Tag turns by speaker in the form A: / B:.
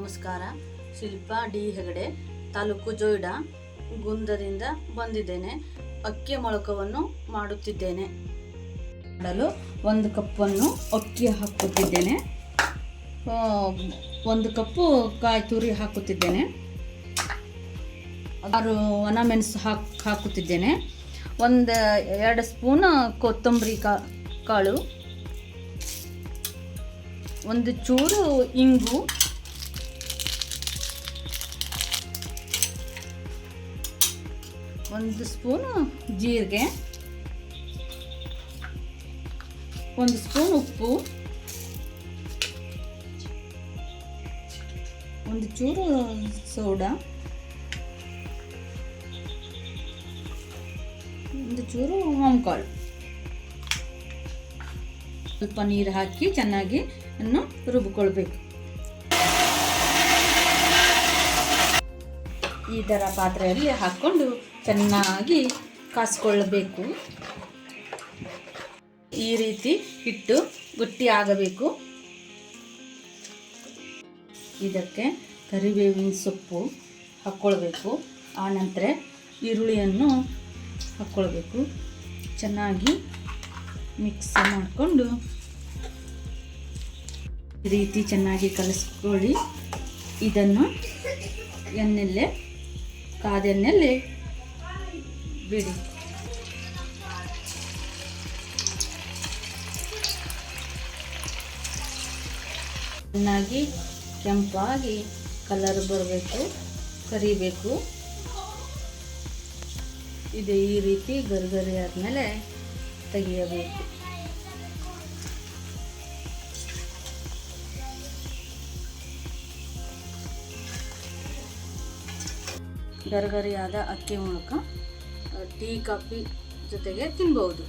A: ನಮಸ್ಕಾರ. ಶಿಲ್ಪಾ ಡಿ ಹೆಗಡೆ, ತಾಲೂಕು ಜೋಯಿಡಾ ಗುಂದದಿಂದ ಬಂದಿದ್ದೇನೆ. ಅಕ್ಕಿ ಮೊಳಕವನ್ನು ಮಾಡುತ್ತಿದ್ದೇನೆ. ಮಾಡಲು ಒಂದು ಕಪ್ಪನ್ನು ಅಕ್ಕಿ ಹಾಕುತ್ತಿದ್ದೇನೆ. ಒಂದು ಕಪ್ಪು ಕಾಯಿ ತುರಿ ಹಾಕುತ್ತಿದ್ದೇನೆ. ಆರು ಒಣ ಮೆಣಸು ಹಾಕ್, ಹಾಕುತ್ತಿದ್ದೇನೆ. ಒಂದು, ಎರಡು ಸ್ಪೂನ್ ಕೊತ್ತಂಬರಿ ಕಾಳು. ಒಂದು ಚೂರು ಇಂಗು. ಒಂದು ಸ್ಪೂನು ಜೀರಿಗೆ, ಒಂದು ಸ್ಪೂನ್ ಉಪ್ಪು, ಒಂದು ಚೂರು ಸೋಡಾ, ಒಂದು ಚೂರು ಕಾಳು ಸ್ವಲ್ಪ ನೀರು ಹಾಕಿ ಚೆನ್ನಾಗಿ ಅನ್ನು ರುಬ್ಕೊಳ್ಬೇಕು. ಈ ಥರ ಪಾತ್ರೆಯಲ್ಲಿ ಹಾಕ್ಕೊಂಡು ಚೆನ್ನಾಗಿ ಕಾಸ್ಕೊಳ್ಳಬೇಕು ಈ ರೀತಿ ಹಿಟ್ಟು ಗಟ್ಟಿ ಆಗಬೇಕು. ಇದಕ್ಕೆ ಕರಿಬೇವಿನ ಸೊಪ್ಪು ಹಾಕ್ಕೊಳ್ಬೇಕು. ಆನಂತರ ಈರುಳ್ಳಿಯನ್ನು ಹಾಕ್ಕೊಳ್ಬೇಕು. ಚೆನ್ನಾಗಿ ಮಿಕ್ಸ್ ಮಾಡಿಕೊಂಡು ಈ ರೀತಿ ಚೆನ್ನಾಗಿ ಕಲಿಸ್ಕೊಳ್ಳಿ. ಇದನ್ನು ಎಣ್ಣೆಲೆ ಕಾದೆಣ್ಣೆಲೆ ಬಿಡಿ. ಚೆನ್ನಾಗಿ ಕೆಂಪಾಗಿ ಕಲರ್ ಬರಬೇಕು ಕರಿಬೇಕು. ಇದು ಈ ರೀತಿ ಗರಿಗರಿ ಆದಮೇಲೆ ತೆಗೆಯಬೇಕು. ಗರಿಗರಿಯಾದ ಅಕ್ಕಿ ಮೂಲಕ ಟೀ ಕಾಫಿ ಜೊತೆಗೆ ತಿನ್ಬೋದು